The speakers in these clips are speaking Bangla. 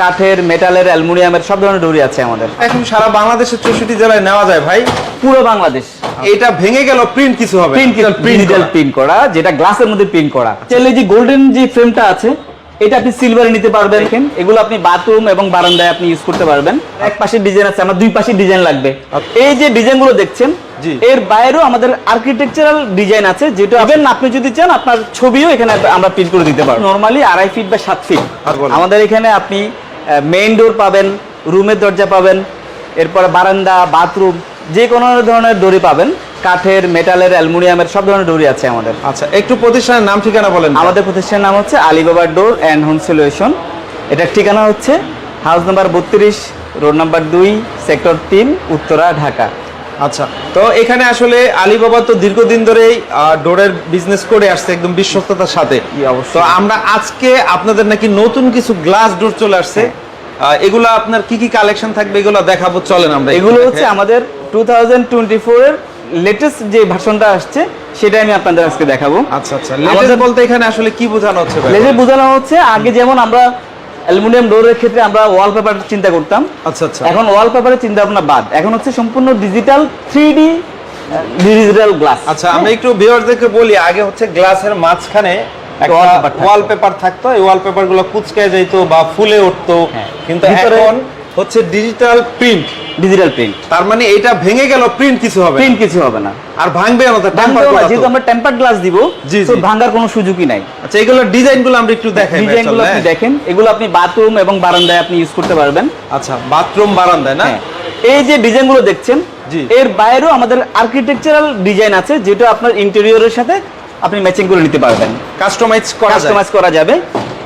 কাঠের মেটালের অ্যালুমিনিয়ামের সব ধরনের ডোরি আছে আমাদের। এখন সারা বাংলাদেশের চৌষট্টি জেলায় নেওয়া যায় ভাই? পুরো বাংলাদেশ। এটা ভেঙে গেল প্রিন্ট কিছু হবে প্রিন্ট কিছু ডিজিটাল প্রিন্ট করা। যেটা গ্লাসের মধ্যে প্রিন্ট করা। চাইলে যে গোল্ডেন যে ফ্রেমটা আছে এটা আপনি সিলভারে নিতে পারবেন দেখেন এগুলো আপনি বাথরুম এবং বারান্দায় আপনি ইউজ করতে পারবেন। এক পাশে ডিজাইন আছে আমার দুই পাশে ডিজাইন লাগবে। এই যে ডিজাইনগুলো দেখছেন এর বাইরেও আমাদের আর্কিটেকচারাল ডিজাইন আছে যেটা ইভেন আপনি যদি চান আপনার ছবিও এখানে আমরা প্রিন্ট করে দিতে পারব। নরমালি আড়াই ফিট বা সাত ফিট আমাদের এখানে আপনি মেইন ডোর পাবেন রুমের দরজা পাবেন এরপরে বারান্দা বাথরুম যে কোনো ধরনের দড়ি পাবেন কাঠের মেটালের অ্যালুমিনিয়ামের সব ধরনের দড়ি আছে আমাদের। আচ্ছা একটু প্রতিষ্ঠানের নাম ঠিকানা বলেন আমাদের প্রতিষ্ঠানের নাম হচ্ছে Alibaba door and home solution এটার ঠিকানা হচ্ছে হাউস নাম্বার বত্রিশ রোড নাম্বার দুই সেক্টর তিন উত্তরা ঢাকা। আচ্ছা তো এখানে আসলে আলিবাবা তো দীর্ঘদিন ধরেই ডোরের বিজনেস করে আসছে একদম বিশ্বস্ততার সাথে। তো আমরা আজকে আপনাদের নাকি নতুন কিছু গ্লাস ডোর চলে আসছে। এগুলো আপনার কি কি কালেকশন থাকবে এগুলো দেখাবো চলেন আমরা এগুলো হচ্ছে আমাদের টু থাউজেন্ড টোয়েন্টি ফোরের লেটেস্ট যে ভার্সনটা আসছে সেটা আমি আপনাদের আজকে দেখাবো। আচ্ছা আচ্ছা। লেটেস্ট বলতে এখানে আসলে কি বোঝানো হচ্ছে? বোঝানো হচ্ছে আগে যেমন আমরা অ্যালুমিনিয়াম ডোরের ক্ষেত্রে আমরা ওয়াল ওয়ালপেপার চিন্তা করতাম। আচ্ছা আচ্ছা। এখন ওয়াল পেপারের চিন্তা ভাবনা বাদ। এখন হচ্ছে সম্পূর্ণ digital three D digital glass আচ্ছা আমি একটু ভিউয়ারদেরকে বলি আগে হচ্ছে গ্লাসের মাঝখানে একটা ওয়াল ওয়ালপেপার থাকতো এই ওয়াল পেপারগুলো কুচকে যাইতো বা ফুলে উঠতো। হ্যাঁ। কিন্তু এখন হচ্ছে ডিজিটাল প্রিন্ট ডিজিটাল প্রিন্ট তার মানে এটা ভেঙে গেল প্রিন্ট কিছু হবে প্রিন্ট কিছু হবে না। আর ভাঙবে না তো টেম্পার না, যেহেতু আমরা টেম্পার গ্লাস দিব জি, তো ভাঙার কোনো সুযোগই নাই। আচ্ছা এগুলো ডিজাইনগুলো আমরা একটু দেখাই ডিজাইনগুলো আপনি হ্যাঁ। দেখেন। এগুলো আপনি বাথরুম এবং বারান্দায় আপনি ইউজ করতে পারবেন। আচ্ছা বাথরুম বারান্দায় না? হ্যাঁ। এই যে ডিজাইনগুলো দেখছেন। এর বাইরেও আমাদের আর্কিটেকচারাল ডিজাইন আছে যেটা আপনার ইন্টেরিয়রের সাথে আপনি ম্যাচিং করে নিতে পারবেন। কাস্টমাইজ করা কাস্টমাইজ করা যাবে।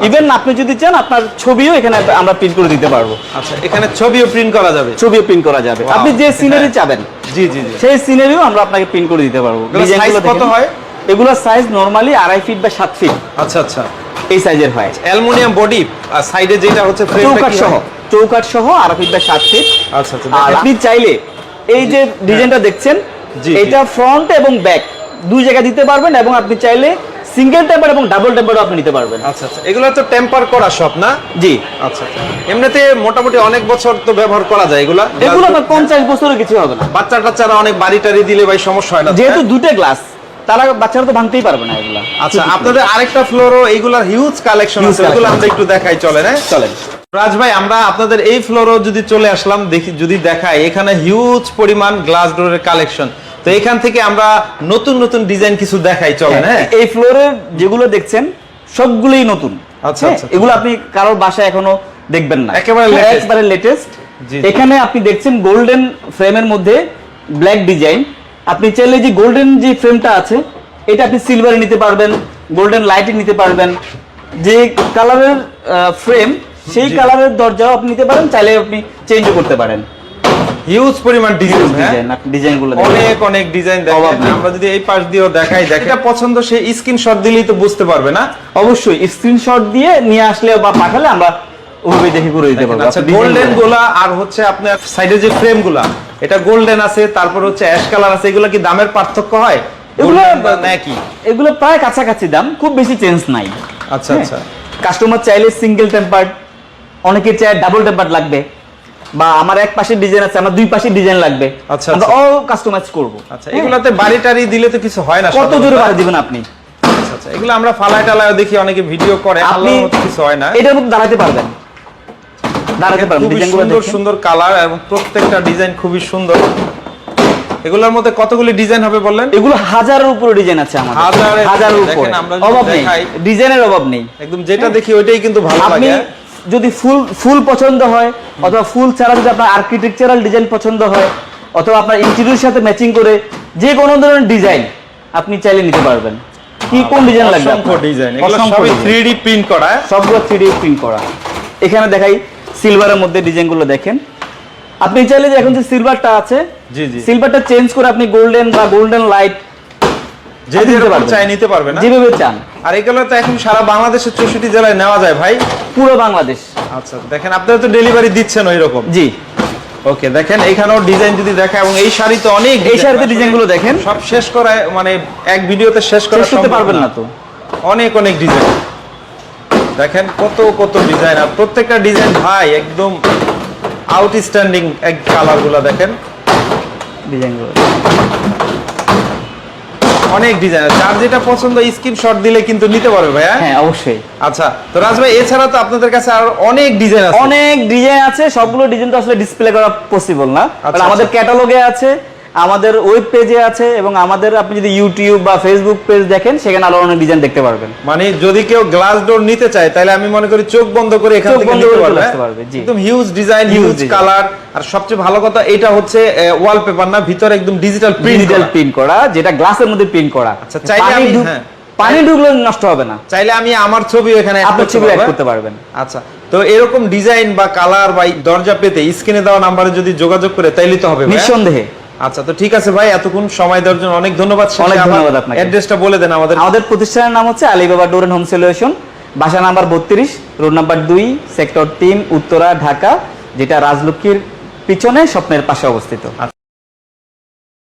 ইভেন আপনি যদি চান আপনার ছবিও এখানে আমরা প্রিন্ট করে দিতে পারব। আচ্ছা এখানে ছবিও প্রিন্ট করা যাবে। ছবিও প্রিন্ট করা যাবে। আপনি যে সিনারি হ্যাঁ। চাবেন জি জি জি। সেই সিনারিও আমরা আপনাকে প্রিন্ট করে দিতে পারব। ডিজাইনগুলো কত হয়? এগুলোর সাইজ নরমালি আড়াই ফিট বা সাত ফিট আচ্ছা আচ্ছা। এই সাইজের হয়। অ্যালুমিনিয়াম বডি আর সাইডে যেটা হচ্ছে চৌকাট সহ। চৌকাট সহ আড়াই ফিট বা সাত ফিট আচ্ছা আচ্ছা আর আপনি চাইলে এই যে ডিজাইনটা দেখছেন জি, জি। এটা ফ্রন্ট এবং ব্যাক দুই জায়গায় দিতে পারবেন এবং আপনি চাইলে সিঙ্গেল টেম্পার এবং ডাবল টেম্পারও আপনি নিতে পারবেন। আচ্ছা আচ্ছা। এগুলো তো টেম্পার করা সব না? জি। আচ্ছা আচ্ছা। এমনিতে মোটামুটি অনেক বছর তো ব্যবহার করা যায় এগুলা। এগুলো আপনার পঞ্চাশ বছরের কিছু হবে না। বাচ্চা টাচ্চারা অনেক বাড়ি টাড়ি দিলে ভাই সমস্যা হয় না। যেহেতু হ্যাঁ? দুটো গ্লাস তারা বাচ্চারা তো ভাঙতেই পারবে না এগুলা। আচ্ছা আপনাদের আরেকটা ফ্লোরও এইগুলার হিউজ কালেকশন আছে। collection আমরা একটু দেখাই চলে না চলেন। রাজ ভাই আমরা আপনাদের এই ফ্লোরও যদি চলে আসলাম দেখি যদি দেখাই এখানে হিউজ পরিমাণ গ্লাস ডোরের কালেকশন তো এখান থেকে আমরা নতুন নতুন ডিজাইন কিছু দেখাই চলেন হ্যাঁ এই ফ্লোরের যেগুলো দেখছেন সবগুলোই নতুন। আচ্ছা, হ্যাঁ, আচ্ছা। এগুলো আপনি কারোর বাসায় এখনও দেখবেন না। একেবারে latest। একবারে লেটেস্ট এখানে আপনি দেখছেন গোল্ডেন ফ্রেমের মধ্যে ব্ল্যাক ডিজাইন আপনি চাইলে যে গোল্ডেন যে ফ্রেমটা আছে এটা আপনি সিলভারে নিতে পারবেন গোল্ডেন লাইটে নিতে পারবেন। যে কালারের ফ্রেম সেই কালারের দরজাও আপনি নিতে পারেন চাইলে আপনি চেঞ্জও করতে পারেন। হিউজ পরিমাণ ডিজাইন ডিজাইন আপনি ডিজাইনগুলো অনেক অনেক ডিজাইন দেখেন। আমরা যদি এই পাশ দিয়েও দেখাই দেখেন। এটা পছন্দ সে স্ক্রিনশট দিলেই তো বুঝতে পারবে না। অবশ্যই স্ক্রিনশট দিয়ে নিয়ে আসলে বা পাঠালে আমরা ওভাবে দেখে করে দিতে পারব। আচ্ছা গোল্ডেনগুলা আর হচ্ছে আপনার সাইডে যে ফ্রেমগুলা এটা গোল্ডেন আছে তারপর হচ্ছে অ্যাশ কালার আছে এগুলা কি দামের পার্থক্য হয়? এগুলো একই? এগুলো প্রায় কাছাকাছি দাম খুব বেশি চেঞ্জ নাই। আচ্ছা আচ্ছা। কাস্টমার চাইলে সিঙ্গেল টেম্পার্ড অনেকে চায় ডাবল টেম্পার্ড লাগবে। বা আমার এক পাশে ডিজাইন আছে আমার দুই পাশে ডিজাইন লাগবে। আচ্ছা, আমরা। অল কাস্টমাইজ করব। আচ্ছা এগুলাতে বাড়ি টাড়ি দিলে তো কিছু হয় না কত জোরে বাড়ি দিবেন আপনি? আচ্ছা আচ্ছা এগুলো আমরা ফালায় টালায় দেখি অনেকে ভিডিও করে আপনি কিছু হয় না। এটার মধ্যে দাঁড়াতে পারবেন। দাঁড়াতে পারবেন খুবই ডিজাইনগুলো সুন্দর সুন্দর কালার এবং প্রত্যেকটা ডিজাইন খুবই সুন্দর। এগুলোর মধ্যে কতগুলি ডিজাইন হবে বললেন? এগুলো হাজারের উপরে ডিজাইন আছে আমাদের। হাজারের- হাজারের দেখেন, উপরে। আমরা অভাব নেই। ডিজাইনের অভাব নেই। একদম যেটা দেখি ওইটাই কিন্তু ভালো লাগে। যদি ফুল ফুল পছন্দ হয় অথবা ফুল ছাড়া যদি আপনার আর্কিটেকচারাল ডিজাইন পছন্দ হয় অথবা আপনার ইন্টেরিয়র সাথে ম্যাচিং করে যে কোনো ধরনের ডিজাইন আপনি চাইলে নিতে পারবেন। কি কোন ডিজাইন লাগবে অসংখ্য ডিজাইন এগুলো সবই 3D প্রিন্ট করা? সবগুলো থ্রি প্রিন্ট করা। এখানে দেখাই সিলভারের মধ্যে ডিজাইনগুলো দেখেন। আপনি চাইলে যে এখন যে সিলভারটা আছে জি জি। সিলভারটা চেঞ্জ করে আপনি গোল্ডেন বা গোল্ডেন লাইট যে যেরকম চাই নিতে পারবে না। যেভাবে চান। আর এগুলো তো এখন সারা বাংলাদেশের চৌষট্টি জেলায় নেওয়া যায় ভাই। পুরো বাংলাদেশ। আচ্ছা দেখেন আপনারা তো ডেলিভারি দিচ্ছেন ওই রকম জি। ওকে দেখেন এখানেও ডিজাইন যদি দেখা এবং এই শাড়ি তো অনেক এই শাড়িতে ডিজাইনগুলো দেখেন। সব শেষ করা মানে এক ভিডিওতে শেষ করা করতে পারবেন না। তো। অনেক অনেক ডিজাইন দেখেন কত কত ডিজাইন আর প্রত্যেকটা ডিজাইন ভাই একদম আউটস্ট্যান্ডিং এক কালারগুলো দেখেন। ডিজাইনগুলো অনেক ডিজাইন আছে। আর যেটা পছন্দ স্ক্রিনশট দিলে কিন্তু নিতে পারবে ভাইয়া হ্যাঁ? অবশ্যই। আচ্ছা তো রাজ ভাই এছাড়া তো আপনাদের কাছে আর অনেক ডিজাইন আছে। অনেক ডিজাইন আছে সবগুলো ডিজাইন তো আসলে ডিসপ্লে করা পসিবল না। তাহলে আমাদের আচ্ছা। ক্যাটালগে আছে আমাদের ওয়েব পেজে আছে এবং আমাদের আপনি যদি ইউটিউব বা ফেসবুক পেজ দেখেন সেখানে আরও অনেক ডিজাইন দেখতে পারবেন। মানে যদি কেউ গ্লাস ডোর নিতে চায় তাহলে আমি মনে করি চোখ বন্ধ করে এখান থেকে নিতে পারবে। একদম হিউজ ডিজাইন হিউজ কালার আর সবচেয়ে ভালো কথা এটা হচ্ছে ওয়ালপেপার না ভিতরে একদম ডিজিটাল প্রিন্ট ডিজিটাল প্রিন্ট করা যেটা গ্লাসের মধ্যে প্রিন্ট করা। আচ্ছা, চাইলে আমি- হ্যাঁ। পানি ঢুকলে নষ্ট হবে না। চাইলে আমি আমার ছবি এখানে আপনার করতে ছবি অ্যাড করতে পারবেন। আচ্ছা তো এরকম ডিজাইন বা কালার বা দরজা পেতে স্ক্রিনে দেওয়া নাম্বারে যদি যোগাযোগ করে তাইলে তো হবে নিঃসন্দেহে। আচ্ছা তো ঠিক আছে ভাই এতক্ষণ সময় দেওয়ার জন্য অনেক ধন্যবাদ। অনেক ধন্যবাদ আপনাকে। অ্যাড্রেসটা বলে দেন আমাদের। আমাদের প্রতিষ্ঠানের নাম হচ্ছে আলিবাবা ডোর হোম সলিউশন বাসা নাম্বার বত্রিশ রোড নাম্বার দুই সেক্টর তিন উত্তরা ঢাকা যেটা রাজলক্ষ্মীর পিছনে স্বপ্নের পাশে অবস্থিত।